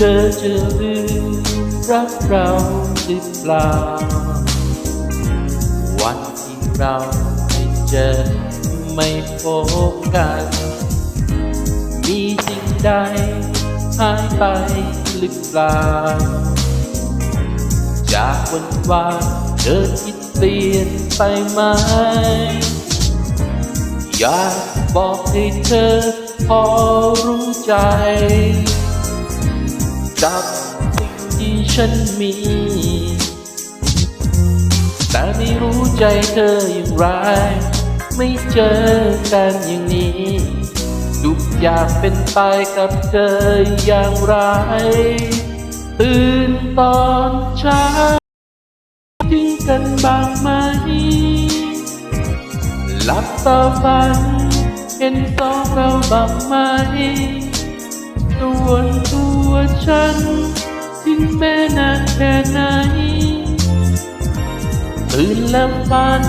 เธอจะลืมรักเราหรือเปล่า วันที่เราไม่เจอไม่พบกัน มีสิ่งใดหายไปหรือเปล่า จากวันวานเธอคิดเปลี่ยนไปไหม อยากบอกให้เธอพอรู้ใจ กับสิ่งที่ฉันมี แต่ไม่รู้ใจเธออย่างไร ไม่เจอกันอย่างนี้ทุกอย่างเป็นไปกับเธออย่างไร ตื่นตอนเช้าถึงกันบ้างไหมหลับตาฝันเห็นสองเราบ้างไหมตัวตัว ฉันถึงแม้นานแค่ไหนตื่นแล้วฝัน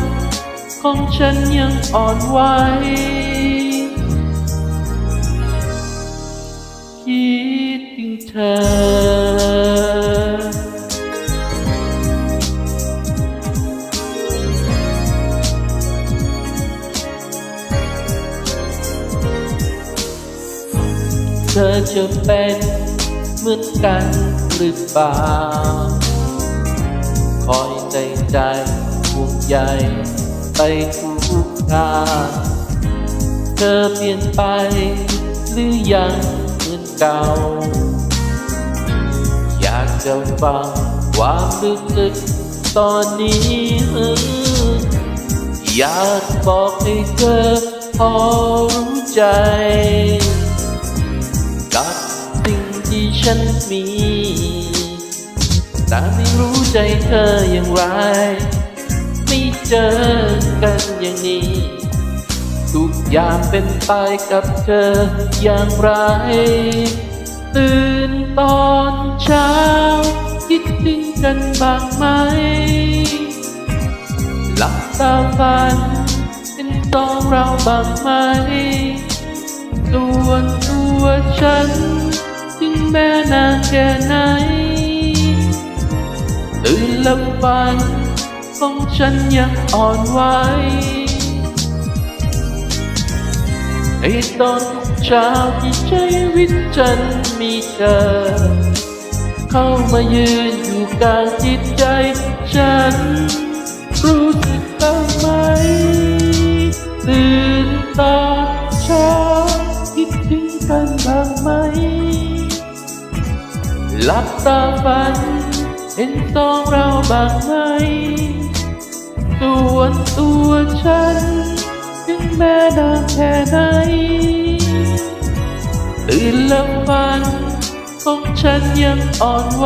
ของฉันยังอ่อนไหวคิดถึงเธอเธอจะเป็น มือนกันหรือเปล่า คอยใจใจห่วงใยไปทุกทางเธอเปลี่ยนไป หรือยังเหมือนเก่า อยากจะฟังความลึกๆตอนนี้เอออยากบอกให้เธอพอรู้ใจ ฉันมีแต่ไม่รู้ใจเธออย่างไร ไม่เจอกันอย่างนี้ ทุกอย่างเป็นไปกับเธออย่างไร ตื่นตอนเช้า คิดถึงกันบ้างไหม หลับตาฝันเป็นสองเราบ้างไหมตัวตัวฉัน แม้นานแค่ไหนตื่นล้วฝันของฉันยังอ่อนไหวในตอนเช้าที่ใจวิตฉันมีเธอ เข้ามายืนอยู่กลางจิตใจฉัน รู้สึกบ้างไหมตื่นตอนเช้าคิดถึงกันบ้างไหม หลับตาฝัน เห็นสองเราบางไหมตัวตัวฉัน ถึงแม้นานแค่ไหนตื่นแล้วฝัน ของฉันยังอ่อนไหว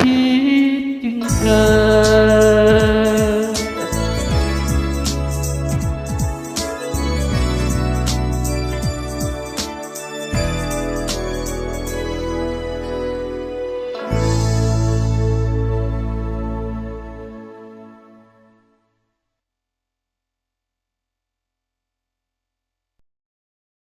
คิดถึงเธอ